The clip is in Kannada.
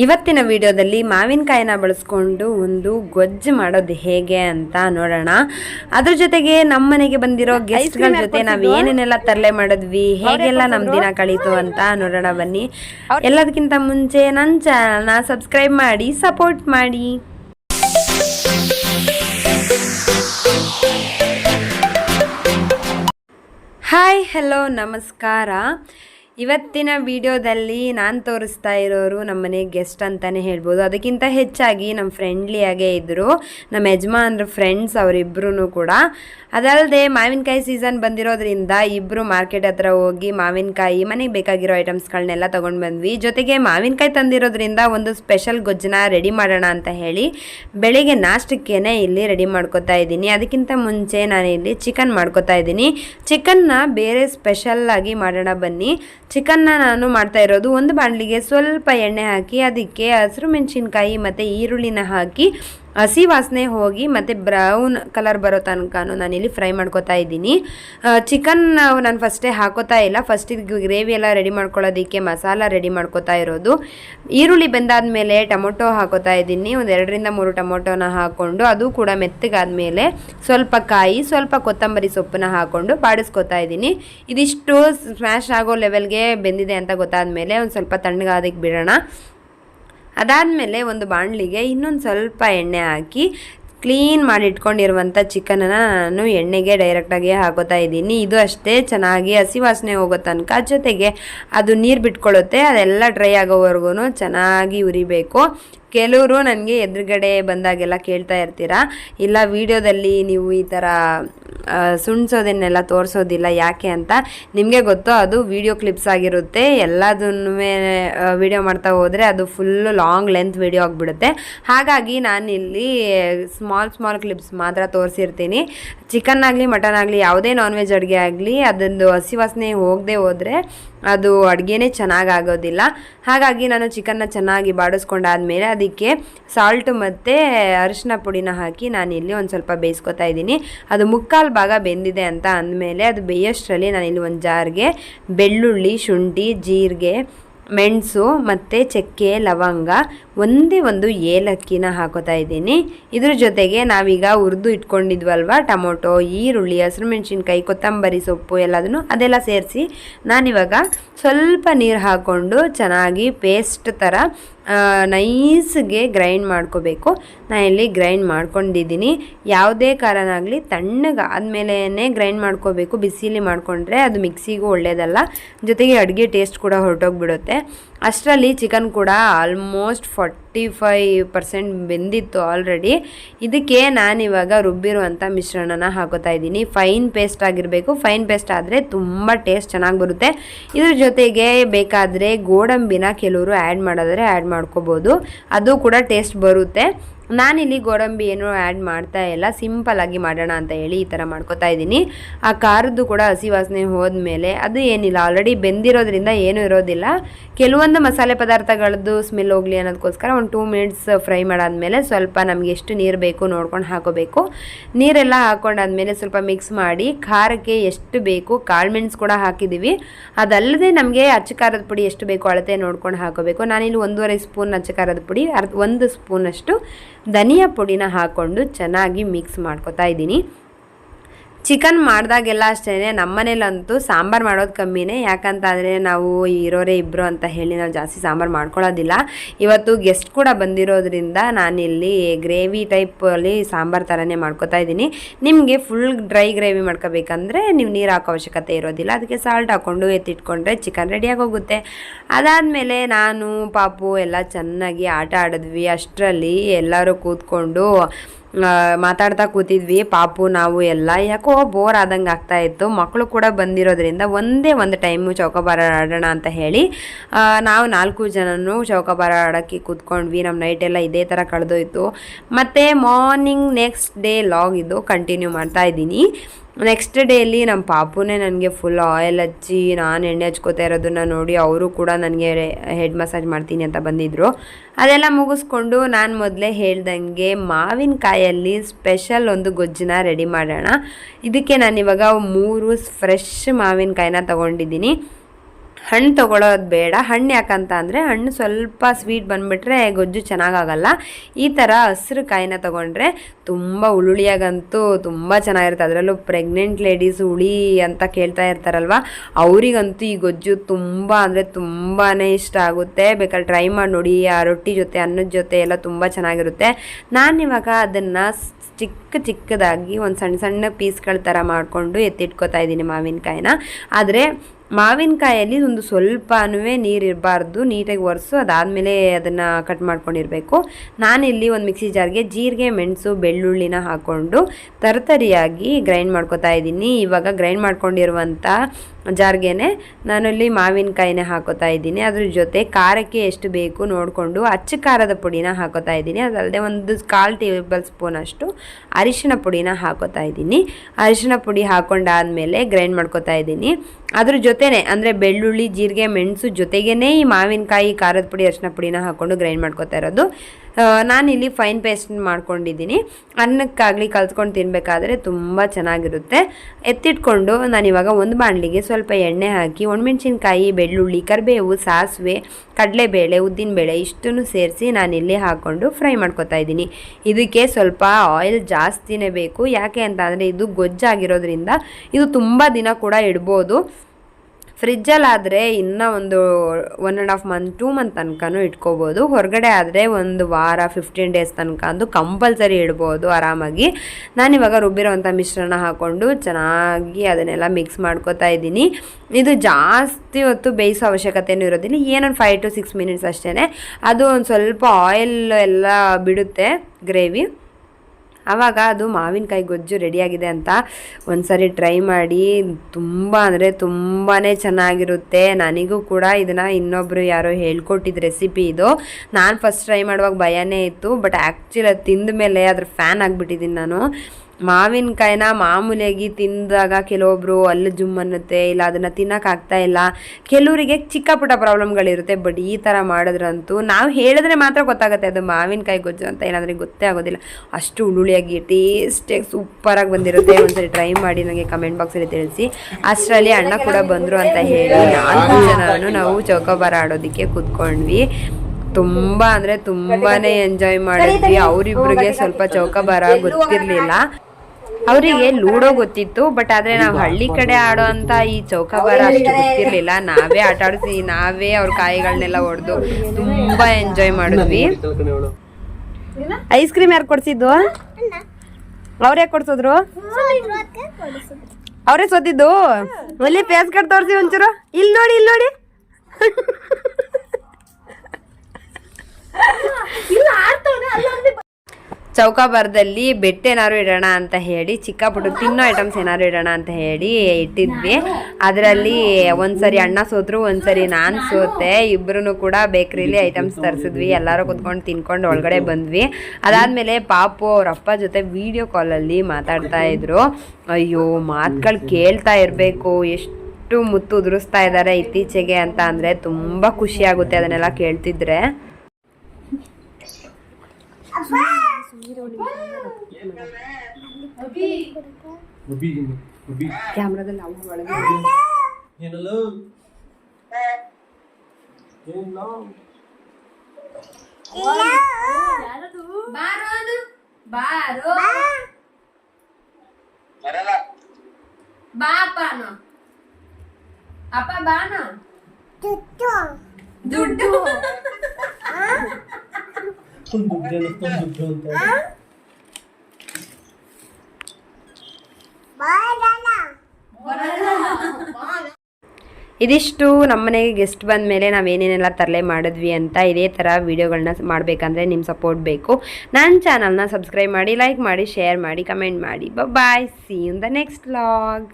ಇವತ್ತಿನ ವಿಡಿಯೋದಲ್ಲಿ ಮಾವಿನಕಾಯಿನ ಬಳಸ್ಕೊಂಡು ಒಂದು ಗೊಜ್ಜು ಮಾಡೋದು ಹೇಗೆ ಅಂತ ನೋಡೋಣ. ಅದ್ರ ಜೊತೆಗೆ ನಮ್ಮ ಮನೆಗೆ ಬಂದಿರೋ ಗೆಸ್ಟ್ಗಳ ಜೊತೆ ನಾವು ಏನೇನೆಲ್ಲ ತರಲೆ ಮಾಡಿದ್ವಿ ಹೇಗೆಲ್ಲ ನಮ್ಮ ದಿನ ಕಳೀತು ಅಂತ ನೋಡೋಣ ಬನ್ನಿ. ಎಲ್ಲದಕ್ಕಿಂತ ಮುಂಚೆ ನನ್ನ ಚಾನಲ್ನ ಸಬ್ಸ್ಕ್ರೈಬ್ ಮಾಡಿ ಸಪೋರ್ಟ್ ಮಾಡಿ. ಹಾಯ್ ಹೆಲೋ ನಮಸ್ಕಾರ. ಇವತ್ತಿನ ವಿಡಿಯೋದಲ್ಲಿ ನಾನು ತೋರಿಸ್ತಾ ಇರೋರು ನಮ್ಮ ಮನೆ ಗೆಸ್ಟ್ ಅಂತಲೇ ಹೇಳ್ಬೋದು. ಅದಕ್ಕಿಂತ ಹೆಚ್ಚಾಗಿ ನಮ್ಮ ಫ್ರೆಂಡ್ಲಿಯಾಗೇ ಇದ್ದರು ನಮ್ಮ ಯಜಮಾನ್ರ ಫ್ರೆಂಡ್ಸ್ ಅವರಿಬ್ಬರೂ ಕೂಡ. ಅದಲ್ಲದೆ ಮಾವಿನಕಾಯಿ ಸೀಸನ್ ಬಂದಿರೋದ್ರಿಂದ ಇಬ್ಬರು ಮಾರ್ಕೆಟ್ ಹತ್ರ ಹೋಗಿ ಮಾವಿನಕಾಯಿ, ಮನೆಗೆ ಬೇಕಾಗಿರೋ ಐಟಮ್ಸ್ಗಳನ್ನೆಲ್ಲ ತೊಗೊಂಡು ಬಂದ್ವಿ. ಜೊತೆಗೆ ಮಾವಿನಕಾಯಿ ತಂದಿರೋದ್ರಿಂದ ಒಂದು ಸ್ಪೆಷಲ್ ಗೊಜ್ಜನ ರೆಡಿ ಮಾಡೋಣ ಅಂತ ಹೇಳಿ ಬೆಳಿಗ್ಗೆ ನಾಷ್ಟಕ್ಕೇನೆ ಇಲ್ಲಿ ರೆಡಿ ಮಾಡ್ಕೋತಾ ಇದ್ದೀನಿ. ಅದಕ್ಕಿಂತ ಮುಂಚೆ ನಾನು ಇಲ್ಲಿ ಚಿಕನ್ ಮಾಡ್ಕೋತಾ ಇದ್ದೀನಿ. ಚಿಕನ್ನ ಬೇರೆ ಸ್ಪೆಷಲ್ ಆಗಿ ಮಾಡೋಣ ಬನ್ನಿ. ಚಿಕನ್ನ ನಾನು ಮಾಡ್ತಾ ಇರೋದು. ಒಂದು ಬಾಣಲಿಗೆ ಸ್ವಲ್ಪ ಎಣ್ಣೆ ಹಾಕಿ, ಅದಕ್ಕೆ ಹಸಿರು ಮೆಣಸಿನ್ಕಾಯಿ ಮತ್ತು ಈರುಳ್ಳಿನ ಹಾಕಿ ಹಸಿ ವಾಸನೆ ಹೋಗಿ ಮತ್ತು ಬ್ರೌನ್ ಕಲರ್ ಬರೋ ತನಕನೂ ನಾನಿಲ್ಲಿ ಫ್ರೈ ಮಾಡ್ಕೊತಾ ಇದ್ದೀನಿ. ಚಿಕನ್ ನಾನು ಫಸ್ಟೇ ಹಾಕೋತಾ ಇಲ್ಲ. ಫಸ್ಟ್ ಗ್ರೇವಿ ಎಲ್ಲ ರೆಡಿ ಮಾಡ್ಕೊಳ್ಳೋದಕ್ಕೆ ಮಸಾಲ ರೆಡಿ ಮಾಡ್ಕೋತಾ ಇರೋದು. ಈರುಳ್ಳಿ ಬೆಂದಾದ್ಮೇಲೆ ಟೊಮೊಟೊ ಹಾಕೋತಾ ಇದ್ದೀನಿ. ಒಂದು ಎರಡರಿಂದ ಮೂರು ಟೊಮೊಟೊನ ಹಾಕ್ಕೊಂಡು ಅದು ಕೂಡ ಮೆತ್ತಗಾದ್ಮೇಲೆ ಸ್ವಲ್ಪ ಕಾಯಿ, ಸ್ವಲ್ಪ ಕೊತ್ತಂಬರಿ ಸೊಪ್ಪನ್ನ ಹಾಕ್ಕೊಂಡು ಬಾಡಿಸ್ಕೊತಾ ಇದ್ದೀನಿ. ಇದಿಷ್ಟು ಸ್ಮ್ಯಾಶ್ ಆಗೋ ಲೆವೆಲ್ಗೆ ಬೆಂದಿದೆ ಅಂತ ಗೊತ್ತಾದ್ಮೇಲೆ ಒಂದು ಸ್ವಲ್ಪ ತಣ್ಣಗಾದಕ್ಕೆ ಬಿಡೋಣ. ಅದಾದಮೇಲೆ ಒಂದು ಬಾಣಲಿಗೆ ಇನ್ನೊಂದು ಸ್ವಲ್ಪ ಎಣ್ಣೆ ಹಾಕಿ ಕ್ಲೀನ್ ಮಾಡಿ ಇಟ್ಕೊಂಡಿರುವಂಥ ಚಿಕನನ್ನು ನಾನು ಎಣ್ಣೆಗೆ ಡೈರೆಕ್ಟಾಗಿ ಹಾಕೋತಾ ಇದ್ದೀನಿ. ಇದು ಅಷ್ಟೇ ಚೆನ್ನಾಗಿ ಹಸಿ ವಾಸನೆ ಹೋಗೋ ತನಕ, ಜೊತೆಗೆ ಅದು ನೀರು ಬಿಟ್ಕೊಳ್ಳುತ್ತೆ, ಅದೆಲ್ಲ ಡ್ರೈ ಆಗೋವರೆಗೂ ಚೆನ್ನಾಗಿ ಉರಿಬೇಕು. ಕೆಲವರು ನನಗೆ ಎದುರುಗಡೆ ಬಂದಾಗೆಲ್ಲ ಕೇಳ್ತಾ ಇರ್ತೀರ? ಇಲ್ಲ, ವಿಡಿಯೋದಲ್ಲಿ ನೀವು ಈ ಥರ ಸುಣ್ಸೋದನ್ನೆಲ್ಲ ತೋರಿಸೋದಿಲ್ಲ ಯಾಕೆ ಅಂತ ನಿಮಗೆ ಗೊತ್ತೋ ಅದು ವಿಡಿಯೋ ಕ್ಲಿಪ್ಸ್ ಆಗಿರುತ್ತೆ. ಎಲ್ಲದನ್ನು ವಿಡಿಯೋ ಮಾಡ್ತಾ ಹೋದರೆ ಅದು ಫುಲ್ಲು ಲಾಂಗ್ ಲೆಂತ್ ವಿಡಿಯೋ ಆಗಿಬಿಡುತ್ತೆ. ಹಾಗಾಗಿ ನಾನು ಇಲ್ಲಿ ಸ್ಮಾಲ್ ಸ್ಮಾಲ್ ಕ್ಲಿಪ್ಸ್ ಮಾತ್ರ ತೋರಿಸಿರ್ತೀನಿ. ಚಿಕನ್ ಆಗಲಿ, ಮಟನ್ ಆಗಲಿ, ಯಾವುದೇ ನಾನ್ ವೆಜ್ ಅಡುಗೆ ಆಗಲಿ, ಅದೊಂದು ಹಸಿ ವಾಸನೆ ಹೋಗದೆ ಹೋದರೆ ಅದು ಅಡುಗೆನೇ ಚೆನ್ನಾಗಾಗೋದಿಲ್ಲ ಹಾಗಾಗಿ ನಾನು ಚಿಕನ್ನ ಚೆನ್ನಾಗಿ ಬಾಡಿಸ್ಕೊಂಡಾದ್ಮೇಲೆ ಅದಕ್ಕೆ ಸಾಲ್ಟ್ ಮತ್ತು ಅರಿಶಿನ ಪುಡಿನ ಹಾಕಿ ನಾನಿಲ್ಲಿ ಒಂದು ಸ್ವಲ್ಪ ಬೇಯಿಸ್ಕೊತಾ ಇದ್ದೀನಿ. ಅದು ಮುಕ್ಕಾಲು ಭಾಗ ಬೆಂದಿದೆ ಅಂತ ಅಂದಮೇಲೆ ಅದು ಬೇಯೋಷ್ಟರಲ್ಲಿ ನಾನಿಲ್ಲಿ ಒಂದು ಜಾರ್ಗೆ ಬೆಳ್ಳುಳ್ಳಿ, ಶುಂಠಿ, ಜೀರಿಗೆ, ಮೆಣಸು ಮತ್ತು ಚಕ್ಕೆ, ಲವಂಗ ಒಂದೇ ಒಂದು ಏಲಕ್ಕಿನ ಹಾಕೋತಾ ಇದ್ದೀನಿ. ಇದ್ರ ಜೊತೆಗೆ ನಾವೀಗ ಹುರಿದು ಇಟ್ಕೊಂಡಿದ್ವಲ್ವ? ಟೊಮೊಟೊ, ಈರುಳ್ಳಿ ಹಸಿರು ಮೆಣಸಿನ್ಕಾಯಿ ಕೊತ್ತಂಬರಿ ಸೊಪ್ಪು ಎಲ್ಲದನ್ನು ಅದೆಲ್ಲ ಸೇರಿಸಿ ನಾನಿವಾಗ ಸ್ವಲ್ಪ ನೀರು ಹಾಕ್ಕೊಂಡು ಚೆನ್ನಾಗಿ ಪೇಸ್ಟ್ ಥರ ನೈಸ್ಗೆ ಗ್ರೈಂಡ್ ಮಾಡ್ಕೋಬೇಕು. ನಾನು ಇಲ್ಲಿ ಗ್ರೈಂಡ್ ಮಾಡ್ಕೊಂಡಿದ್ದೀನಿ. ಯಾವುದೇ ಕಾರಣನಾಗಲಿ ತಣ್ಣಗೆ ಆದಮೇಲೆ ಗ್ರೈಂಡ್ ಮಾಡ್ಕೋಬೇಕು. ಬಿಸಿಲಿ ಮಾಡಿಕೊಂಡ್ರೆ ಅದು ಮಿಕ್ಸಿಗೂ ಒಳ್ಳೆಯದಲ್ಲ ಜೊತೆಗೆ ಅಡುಗೆ ಟೇಸ್ಟ್ ಕೂಡ ಹೊರಟೋಗ್ಬಿಡುತ್ತೆ. ಅಷ್ಟರಲ್ಲಿ ಚಿಕನ್ ಕೂಡ ಆಲ್ಮೋಸ್ಟ್ ಫಾರ್ಟಿ ಫೈ ಪರ್ಸೆಂಟ್ ಬೆಂದಿತ್ತು ಆಲ್ರೆಡಿ ಇದಕ್ಕೆ ನಾನಿವಾಗ ರುಬ್ಬಿರುವಂಥ ಮಿಶ್ರಣನ ಹಾಕೋತಾ ಇದ್ದೀನಿ. ಫೈನ್ ಪೇಸ್ಟ್ ಆಗಿರಬೇಕು. ಫೈನ್ ಪೇಸ್ಟ್ ಆದರೆ ತುಂಬ ಟೇಸ್ಟ್ ಚೆನ್ನಾಗಿ ಬರುತ್ತೆ. ಇದ್ರ ಜೊತೆಗೆ ಬೇಕಾದರೆ ಗೋಡಂಬಿನ ಕೆಲವರು ಆ್ಯಡ್ ಮಾಡಿದ್ರೆ ಆ್ಯಡ್ ಮಾಡ್ಕೋಬೋದು. ಅದು ಕೂಡ ಟೇಸ್ಟ್ ಬರುತ್ತೆ. ನಾನಿಲ್ಲಿ ಗೋಡಂಬಿ ಏನು ಆ್ಯಡ್ ಮಾಡ್ತಾ ಇಲ್ಲ. ಸಿಂಪಲ್ಲಾಗಿ ಮಾಡೋಣ ಅಂತ ಹೇಳಿ ಈ ಥರ ಮಾಡ್ಕೋತಾ ಇದ್ದೀನಿ. ಆ ಖಾರದ್ದು ಕೂಡ ಹಸಿ ವಾಸನೆ ಹೋದ್ಮೇಲೆ ಅದು ಏನಿಲ್ಲ. ಆಲ್ರೆಡಿ ಬೆಂದಿರೋದ್ರಿಂದ ಏನೂ ಇರೋದಿಲ್ಲ. ಕೆಲವೊಂದು ಮಸಾಲೆ ಪದಾರ್ಥಗಳದ್ದು ಸ್ಮೆಲ್ ಹೋಗಲಿ ಅನ್ನೋದಕ್ಕೋಸ್ಕರ ಒಂದು ಟೂ ಮಿನಿಟ್ಸ್ ಫ್ರೈ ಮಾಡಾದಮೇಲೆ ಸ್ವಲ್ಪ ನಮಗೆ ಎಷ್ಟು ನೀರು ಬೇಕು ನೋಡ್ಕೊಂಡು ಹಾಕೋಬೇಕು. ನೀರೆಲ್ಲ ಹಾಕೊಂಡಾದ್ಮೇಲೆ ಸ್ವಲ್ಪ ಮಿಕ್ಸ್ ಮಾಡಿ ಖಾರಕ್ಕೆ ಎಷ್ಟು ಬೇಕು ಕಾಳು ಮೆಣಸು ಕೂಡ ಹಾಕಿದ್ದೀವಿ ಅದಲ್ಲದೆ ನಮಗೆ ಅಚ್ಚ ಖಾರದ ಪುಡಿ ಎಷ್ಟು ಬೇಕು ಅಳತೆ ನೋಡ್ಕೊಂಡು ಹಾಕೋಬೇಕು. ನಾನಿಲ್ಲಿ ಒಂದೂವರೆ ಸ್ಪೂನ್ ಅಚ್ಚ ಖಾರದ ಪುಡಿ, ಅರ್ಧ, ಒಂದು ಸ್ಪೂನಷ್ಟು ಧನಿಯಾ ಪುಡಿನ ಹಾಕ್ಕೊಂಡು ಚೆನ್ನಾಗಿ ಮಿಕ್ಸ್ ಮಾಡ್ಕೊತಾ ಇದ್ದೀನಿ. ಚಿಕನ್ ಮಾಡಿದಾಗೆಲ್ಲ ಅಷ್ಟೇ ನಮ್ಮನೇಲಂತೂ ಸಾಂಬಾರು ಮಾಡೋದು ಕಮ್ಮಿನೇ. ಯಾಕಂತ ಅಂದರೆ ನಾವು ಇರೋರೇ ಇಬ್ಬರು ಅಂತ ಹೇಳಿ ನಾವು ಜಾಸ್ತಿ ಸಾಂಬಾರು ಮಾಡ್ಕೊಳ್ಳೋದಿಲ್ಲ. ಇವತ್ತು ಗೆಸ್ಟ್ ಕೂಡ ಬಂದಿರೋದ್ರಿಂದ ನಾನಿಲ್ಲಿ ಗ್ರೇವಿ ಟೈಪಲ್ಲಿ ಸಾಂಬಾರು ಥರನೇ ಮಾಡ್ಕೊತಾ ಇದ್ದೀನಿ. ನಿಮಗೆ ಫುಲ್ ಡ್ರೈ ಗ್ರೇವಿ ಮಾಡ್ಕೋಬೇಕಂದ್ರೆ ನೀವು ನೀರು ಹಾಕೋ ಅವಶ್ಯಕತೆ ಇರೋದಿಲ್ಲ. ಅದಕ್ಕೆ ಸಾಲ್ಟ್ ಹಾಕ್ಕೊಂಡು ಎತ್ತಿಟ್ಕೊಂಡ್ರೆ ಚಿಕನ್ ರೆಡಿಯಾಗಿ ಹೋಗುತ್ತೆ ಅದಾದಮೇಲೆ ನಾನು, ಪಾಪು ಎಲ್ಲ ಚೆನ್ನಾಗಿ ಆಟ ಆಡಿದ್ವಿ. ಅಷ್ಟರಲ್ಲಿ ಎಲ್ಲರೂ ಕೂತ್ಕೊಂಡು ಮಾತಾಡ್ತಾ ಕೂತಿದ್ವಿ. ಪಾಪು, ನಾವು ಎಲ್ಲ ಯಾಕೋ ಬೋರ್ ಆದಂಗೆ ಆಗ್ತಾ ಇತ್ತು. ಮಕ್ಕಳು ಕೂಡ ಬಂದಿರೋದ್ರಿಂದ ಒಂದೇ ಒಂದು ಟೈಮು ಚೌಕಬಾರ ಆಡೋಣ ಅಂತ ಹೇಳಿ ನಾವು ನಾಲ್ಕು ಜನನು ಚೌಕಾಬಾರ ಆಡೋಕ್ಕೆ ಕೂತ್ಕೊಂಡ್ವಿ. ನಮ್ಮ ನೈಟ್ ಎಲ್ಲ ಇದೇ ಥರ ಕಳೆದೋಯ್ತು. ಮತ್ತು ಮಾರ್ನಿಂಗ್ ನೆಕ್ಸ್ಟ್ ಡೇ ಲಾಗ್ ಇದು ಕಂಟಿನ್ಯೂ ಮಾಡ್ತಾ ಇದ್ದೀನಿ. ನೆಕ್ಸ್ಟ್ ಡೇಲಿ ನಮ್ಮ ಪಾಪುನೇ ನನಗೆ ಫುಲ್ ಆಯಿಲ್ ಹಚ್ಚಿ, ನಾನು ಎಣ್ಣೆ ಹಚ್ಕೋತಾ ಇರೋದನ್ನ ನೋಡಿ ಅವರು ಕೂಡ ನನಗೆ ಹೆಡ್ ಮಸಾಜ್ ಮಾಡ್ತೀನಿ ಅಂತ ಬಂದಿದ್ದರು ಅದೆಲ್ಲ ಮುಗಿಸ್ಕೊಂಡು ನಾನು ಮೊದಲೇ ಹೇಳ್ದಂಗೆ ಮಾವಿನಕಾಯಲ್ಲಿ ಸ್ಪೆಷಲ್ ಒಂದು ಗೊಜ್ಜನ್ನ ರೆಡಿ ಮಾಡೋಣ. ಇದಕ್ಕೆ ನಾನಿವಾಗ ಮೂರು ಫ್ರೆಶ್ ಮಾವಿನಕಾಯಿನ ತೊಗೊಂಡಿದ್ದೀನಿ. ಹಣ್ಣು ತೊಗೊಳೋದು ಬೇಡ. ಹಣ್ಣು ಯಾಕಂತ ಅಂದರೆ ಹಣ್ಣು ಸ್ವಲ್ಪ ಸ್ವೀಟ್ ಬಂದುಬಿಟ್ರೆ ಗೊಜ್ಜು ಚೆನ್ನಾಗಾಗಲ್ಲ. ಈ ಥರ ಹಸಿರು ಕಾಯಿನ ತೊಗೊಂಡ್ರೆ ತುಂಬ ಹುಳುಳಿಯಾಗಂತೂ ತುಂಬ ಚೆನ್ನಾಗಿರುತ್ತೆ. ಅದರಲ್ಲೂ ಪ್ರೆಗ್ನೆಂಟ್ ಲೇಡೀಸ್ ಹುಳಿ ಅಂತ ಕೇಳ್ತಾ ಇರ್ತಾರಲ್ವ? ಅವರಿಗಂತೂ ಈ ಗೊಜ್ಜು ತುಂಬ ಅಂದರೆ ತುಂಬಾ ಇಷ್ಟ ಆಗುತ್ತೆ. ಬೇಕಾದ್ರೆ ಟ್ರೈ ಮಾಡಿ ನೋಡಿ. ಆ ರೊಟ್ಟಿ ಜೊತೆ, ಅನ್ನದ ಜೊತೆ ಎಲ್ಲ ತುಂಬ ಚೆನ್ನಾಗಿರುತ್ತೆ. ನಾನಿವಾಗ ಅದನ್ನು ಚಿಕ್ಕ ಚಿಕ್ಕದಾಗಿ ಒಂದು ಸಣ್ಣ ಸಣ್ಣ ಪೀಸ್ಗಳ ಥರ ಮಾಡಿಕೊಂಡು ಎತ್ತಿಟ್ಕೋತಾ ಇದ್ದೀನಿ ಮಾವಿನಕಾಯಿನ. ಆದರೆ ಮಾವಿನಕಾಯಲ್ಲಿ ಒಂದು ಸ್ವಲ್ಪನೂ ನೀರು ಇರಬಾರ್ದು, ನೀಟಾಗಿ ಒರೆಸು, ಅದಾದಮೇಲೆ ಅದನ್ನು ಕಟ್ ಮಾಡ್ಕೊಂಡಿರಬೇಕು. ನಾನಿಲ್ಲಿ ಒಂದು ಮಿಕ್ಸಿ ಜಾರ್ಗೆ ಜೀರಿಗೆ, ಮೆಣಸು, ಬೆಳ್ಳುಳ್ಳಿನ ಹಾಕ್ಕೊಂಡು ತರತರಿಯಾಗಿ ಗ್ರೈಂಡ್ ಮಾಡ್ಕೊತಾ ಇದ್ದೀನಿ. ಇವಾಗ ಗ್ರೈಂಡ್ ಮಾಡ್ಕೊಂಡಿರುವಂಥ ಜಾರ್ಗೆನೆ ನಾನಲ್ಲಿ ಮಾವಿನಕಾಯಿನೇ ಹಾಕೋತಾ ಇದ್ದೀನಿ. ಅದ್ರ ಜೊತೆ ಖಾರಕ್ಕೆ ಎಷ್ಟು ಬೇಕು ನೋಡಿಕೊಂಡು ಅಚ್ಚ ಖಾರದ ಪುಡಿನ ಹಾಕೋತಾ ಇದ್ದೀನಿ. ಅದಲ್ಲದೆ ಒಂದು ಕಾಲು ಟೇಬಲ್ ಸ್ಪೂನ್ ಅಷ್ಟು ಅರಿಶಿನ ಪುಡಿನ ಹಾಕೋತಾ ಇದ್ದೀನಿ. ಅರಿಶಿನ ಪುಡಿ ಹಾಕೊಂಡಾದ್ಮೇಲೆ ಗ್ರೈಂಡ್ ಮಾಡ್ಕೋತಾ ಇದ್ದೀನಿ. ಅದ್ರ ಜೊತೆನೆ, ಅಂದರೆ ಬೆಳ್ಳುಳ್ಳಿ, ಜೀರಿಗೆ, ಮೆಣಸು ಜೊತೆಗೇ ಈ ಮಾವಿನಕಾಯಿ, ಖಾರದ ಪುಡಿ, ಅರಿಶಿನ ಪುಡಿನ ಹಾಕ್ಕೊಂಡು ಗ್ರೈಂಡ್ ಮಾಡ್ಕೋತಾ ಇರೋದು. ನಾನಿಲ್ಲಿ ಫೈನ್ ಪೇಸ್ಟ್ ಮಾಡ್ಕೊಂಡಿದ್ದೀನಿ. ಅನ್ನಕ್ಕಾಗಲಿ ಕಲ್ತ್ಕೊಂಡು ತಿನ್ನಬೇಕಾದ್ರೆ ತುಂಬ ಚೆನ್ನಾಗಿರುತ್ತೆ. ಎತ್ತಿಟ್ಕೊಂಡು ನಾನಿವಾಗ ಒಂದು ಬಾಣಲಿಗೆ ಸ್ವಲ್ಪ ಎಣ್ಣೆ ಹಾಕಿ, ಒಣಮೆಣ್ಸಿನ್ಕಾಯಿ, ಬೆಳ್ಳುಳ್ಳಿ, ಕರಿಬೇವು, ಸಾಸಿವೆ, ಕಡಲೆಬೇಳೆ, ಉದ್ದಿನಬೇಳೆ ಇಷ್ಟನ್ನು ಸೇರಿಸಿ ನಾನಿಲ್ಲಿ ಹಾಕ್ಕೊಂಡು ಫ್ರೈ ಮಾಡ್ಕೊತಾ ಇದ್ದೀನಿ. ಇದಕ್ಕೆ ಸ್ವಲ್ಪ ಆಯಿಲ್ ಜಾಸ್ತಿನೇ ಬೇಕು. ಯಾಕೆ ಅಂತ ಇದು ಗೊಜ್ಜಾಗಿರೋದ್ರಿಂದ ಇದು ತುಂಬ ದಿನ ಕೂಡ ಇಡ್ಬೋದು. ಫ್ರಿಜ್ಜಲ್ಲಾದರೆ ಇನ್ನೂ ಒಂದು one and half month two month ತನಕನೂ ಇಟ್ಕೋಬೋದು. ಹೊರಗಡೆ ಆದರೆ ಒಂದು ವಾರ ಫಿಫ್ಟೀನ್ ಡೇಸ್ ತನಕ ಅಂದು ಕಂಪಲ್ಸರಿ ಇಡ್ಬೋದು ಆರಾಮಾಗಿ. ನಾನಿವಾಗ ರುಬ್ಬಿರೋವಂಥ ಮಿಶ್ರಣ ಹಾಕ್ಕೊಂಡು ಚೆನ್ನಾಗಿ ಅದನ್ನೆಲ್ಲ ಮಿಕ್ಸ್ ಮಾಡ್ಕೋತಾ ಇದ್ದೀನಿ. ಇದು ಜಾಸ್ತಿ ಹೊತ್ತು ಬೇಯಿಸೋ ಅವಶ್ಯಕತೆಯೂ ಇರೋದಿಲ್ಲ. ಏನೊಂದು ಫೈವ್ ಟು ಸಿಕ್ಸ್ ಮಿನಿಟ್ಸ್ ಅಷ್ಟೇ ಅದು ಒಂದು ಸ್ವಲ್ಪ ಆಯಿಲ್ ಎಲ್ಲ ಬಿಡುತ್ತೆ ಗ್ರೇವಿ ಆವಾಗ ಅದು ಮಾವಿನಕಾಯಿ ಗೊಜ್ಜು ರೆಡಿಯಾಗಿದೆ ಅಂತ ಒಂದ್ಸರಿ ಟ್ರೈ ಮಾಡಿ. ತುಂಬ ಅಂದರೆ ತುಂಬಾ ಚೆನ್ನಾಗಿರುತ್ತೆ. ನನಗೂ ಕೂಡ ಇದನ್ನು ಇನ್ನೊಬ್ಬರು ಯಾರೋ ಹೇಳ್ಕೊಟ್ಟಿದ್ದು ರೆಸಿಪಿ ಇದು. ನಾನು ಫಸ್ಟ್ ಟ್ರೈ ಮಾಡುವಾಗ ಭಯನೇ ಇತ್ತು ಬಟ್ ಆ್ಯಕ್ಚುಲಿ ತಿಂದ ಮೇಲೆ ಅದ್ರ ಫ್ಯಾನ್ ಆಗಿಬಿಟ್ಟಿದ್ದೀನಿ ನಾನು. ಮಾವಿನಕಾಯಿನ ಮಾಮೂಲಿಯಾಗಿ ತಿಂದಾಗ ಕೆಲವೊಬ್ರು ಅಲ್ಲಿ ಜುಮ್ ಅನ್ನುತ್ತೆ, ಇಲ್ಲ ಅದನ್ನು ತಿನ್ನೋಕ್ಕಾಗ್ತಾ ಇಲ್ಲ. ಕೆಲವರಿಗೆ ಚಿಕ್ಕ ಪುಟ್ಟ ಪ್ರಾಬ್ಲಮ್ಗಳಿರುತ್ತೆ, ಬಟ್ ಈ ಥರ ಮಾಡಿದ್ರಂತೂ ನಾವು ಹೇಳಿದ್ರೆ ಮಾತ್ರ ಗೊತ್ತಾಗುತ್ತೆ ಅದು ಮಾವಿನಕಾಯಿ ಗೊಜ್ಜು ಅಂತ ಏನಾದರೆ ಗೊತ್ತೇ ಆಗೋದಿಲ್ಲ. ಅಷ್ಟು ಉಳುಳಿಯಾಗಿ ಟೇಸ್ಟಿಯಾಗಿ ಸೂಪರಾಗಿ ಬಂದಿರುತ್ತೆ. ಒಂದ್ಸರಿ ಟ್ರೈ ಮಾಡಿ ನನಗೆ ಕಮೆಂಟ್ ಬಾಕ್ಸಲ್ಲಿ ತಿಳಿಸಿ. ಅಷ್ಟರಲ್ಲಿ ಅಣ್ಣ ಕೂಡ ಬಂದರು ಅಂತ ಹೇಳಿ ನಾಲ್ಕು ಜನರನ್ನು ನಾವು ಚೌಕಾಬಾರ ಆಡೋದಕ್ಕೆ ಕೂತ್ಕೊಂಡ್ವಿ. ತುಂಬಾ ಅಂದರೆ ತುಂಬಾನೇ ಎಂಜಾಯ್ ಮಾಡಿದ್ವಿ. ಅವರಿಬ್ರಿಗೆ ಸ್ವಲ್ಪ ಚೌಕಬಾರ ಗೊತ್ತಿರಲಿಲ್ಲ. ಅವರಿಗೆ ಲೂಡೋ ಗೊತ್ತಿತ್ತು ಬಟ್ ಆದ್ರೆ ನಾವು ಹಳ್ಳಿ ಕಡೆ ಆಡೋ ಅಂತ ಈ ಚೌಕಾಬಾರ ಅಷ್ಟು ಗೊತ್ತಿರ್ಲಿಲ್ಲ. ನಾವೇ ಆಟ ಆಡಿಸಿ ನಾವೇ ಅವ್ರ ಕಾಯಿಗಳನ್ನೆಲ್ಲ ಹೊಡೆದು ತುಂಬಾ ಎಂಜಾಯ್ ಮಾಡಿದ್ವಿ. ಐಸ್ ಕ್ರೀಮ್ ಯಾರು ಕೊಡ್ಸಿದ್ದು? ಅವ್ರೇ ಯಾಕೆ ಕೊಡ್ಸಿದ್ರು? ಅವರೇ ಸೋತಿದ್ದು? ಅಲ್ಲಿ ಪೇಸ್ ಕಟ್ ತೋರಿಸಿ ಒಂಚೂರು. ಇಲ್ಲಿ ನೋಡಿ ಇಲ್ಲಿ ನೋಡಿ ಚೌಕಾಬಾರದಲ್ಲಿ ಬೆಟ್ಟ ಏನಾದ್ರು ಇಡೋಣ ಅಂತ ಹೇಳಿ ಚಿಕ್ಕ ಪುಟ್ಟ ತಿನ್ನೋ ಐಟಮ್ಸ್ ಏನಾದ್ರು ಇಡೋಣ ಅಂತ ಹೇಳಿ ಇಟ್ಟಿದ್ವಿ. ಅದರಲ್ಲಿ ಒಂದ್ಸರಿ ಅಣ್ಣ ಸೋತ್ರು, ಒಂದ್ಸರಿ ನಾನು ಸೋತೆ. ಇಬ್ಬರೂ ಕೂಡ ಬೇಕ್ರಿಲಿ ಐಟಮ್ಸ್ ತರಿಸಿದ್ವಿ. ಎಲ್ಲರೂ ಕುತ್ಕೊಂಡು ತಿನ್ಕೊಂಡು ಒಳಗಡೆ ಬಂದ್ವಿ. ಅದಾದಮೇಲೆ ಪಾಪು ಅವ್ರ ಅಪ್ಪ ಜೊತೆ ವಿಡಿಯೋ ಕಾಲಲ್ಲಿ ಮಾತಾಡ್ತಾ ಇದ್ರು. ಅಯ್ಯೋ, ಮಾತುಗಳು ಕೇಳ್ತಾ ಇರಬೇಕು. ಎಷ್ಟು ಮುತ್ತು ಉದುರಿಸ್ತಾ ಇದ್ದಾರೆ ಇತ್ತೀಚೆಗೆ ಅಂತ ಅಂದರೆ ತುಂಬ ಖುಷಿ ಆಗುತ್ತೆ ಅದನ್ನೆಲ್ಲ ಕೇಳ್ತಿದ್ರೆ. ಕ್ಯಾಮ್ರಾದಲ್ಲಿ ಅವ್ರು ಒಳಗೆ ಏನಲ್ಲೋ ಏನಿಲ್ಲ ಬಾರೋ ಬಾಪಾನು ಅಪ್ಪ ಬಾನು ದುಡ್ಡು ಅಂತ ಇದಿಷ್ಟು ನಮ್ಮನೆಗೆ ಗೆಸ್ಟ್ ಬಂದ ಮೇಲೆ ನಾವೇನೇನೆಲ್ಲ ತರಲೆ ಮಾಡಿದ್ವಿ ಅಂತ ಇದೇ ಥರ ವೀಡಿಯೋಗಳನ್ನ ಮಾಡಬೇಕಂದ್ರೆ ನಿಮ್ಮ ಸಪೋರ್ಟ್ ಬೇಕು. ನನ್ನ ಚಾನಲ್ನ ಸಬ್ಸ್ಕ್ರೈಬ್ ಮಾಡಿ ಲೈಕ್ ಮಾಡಿ ಶೇರ್ ಮಾಡಿ ಕಮೆಂಟ್ ಮಾಡಿ. Bye see in the next vlog